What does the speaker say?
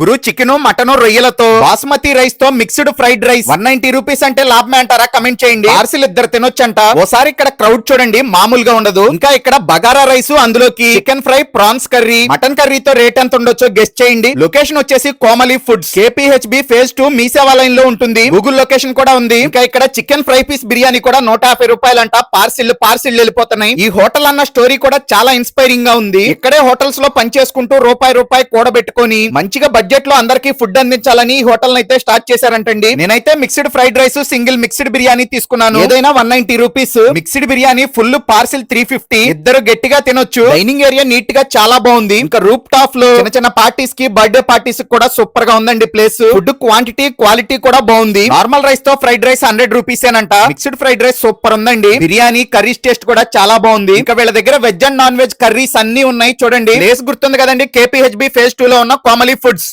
గురు chicken mutton రొయ్యలతో బాస్మతి రైస్తో mixed fried rice. One ninety rupees అంటే లాభమే అంటారా? కమెంట్ చేయండి. పార్సిల్ ఇద్దరు తినొచ్చంట. ఓసారి ఇక్కడ క్రౌడ్ చూడండి మామూలుగా ఉండదు. ఇంకా ఇక్కడ బగారా రైస్ అందులోకి. Chicken fry prawns curry mutton కర్రీతో rate ఎంత ఉండొచ్చో గెస్ట్ చేయండి. లొకేషన్ వచ్చేసి Komali foods. KPHB phase two Mee Seva లైన్లో ఉంటుంది. గూగుల్ లొకేషన్ కూడా ఉంది. ఇంకా ఇక్కడ చికెన్ ఫ్రై పీస్ బిర్యానీ కూడా నూట యాభై రూపాయలంట. పార్సిల్ పార్సిల్ వెళ్ళిపోతున్నాయి. ఈ హోటల్ అన్న స్టోరీ కూడా చాలా ఇన్స్పైరింగ్గా ఉంది. ఇక్కడే హోటల్స్లో పని చేసుకుంటూ రూపాయి రూపాయి కూడబెట్టుకొని మంచిగా బడ్జెట్లో అందరికీ ఫుడ్ అందించాలని ఈ హోటల్ అయితే స్టార్ట్ చేశారంటండి. నేనైతే mixed fried rice single mixed biryani తీసుకున్నాను. ఏదైనా one ninety rupees. Mixed biryani full parcel three fifty. ఇద్దరు గట్టిగా తినొచ్చు. డైనింగ్ ఏరియా నీట్గా చాలా బాగుంది. ఇంకా రూప్ టాప్లో చిన్న చిన్న పార్టీస్కి బర్త్డే పార్టీస్ కూడా సూపర్గా ఉందండి ప్లేస్. ఫుడ్ క్వాంటిటీ క్వాలిటీ కూడా బాగుంది. నార్మల్ రైస్తో ఫ్రైడ్ రైస్ హండ్రెడ్ రూపీస్ ఏనంట మిక్స్డ్ ఫ్రైడ్ రైస్ సూపర్ ఉందండి. బిర్యానీ కర్రీస్ టేస్ట్ కూడా చాలా బాగుంది. ఇంకా వీళ్ళ దగ్గర veg and non veg curries అన్ని ఉన్నాయి. చూడండి. ప్లేస్ గుర్తుంది కదండి. కేపీహెచ్బి ఫేజ్ టూ లో ఉన్న కోమలి ఫుడ్స్.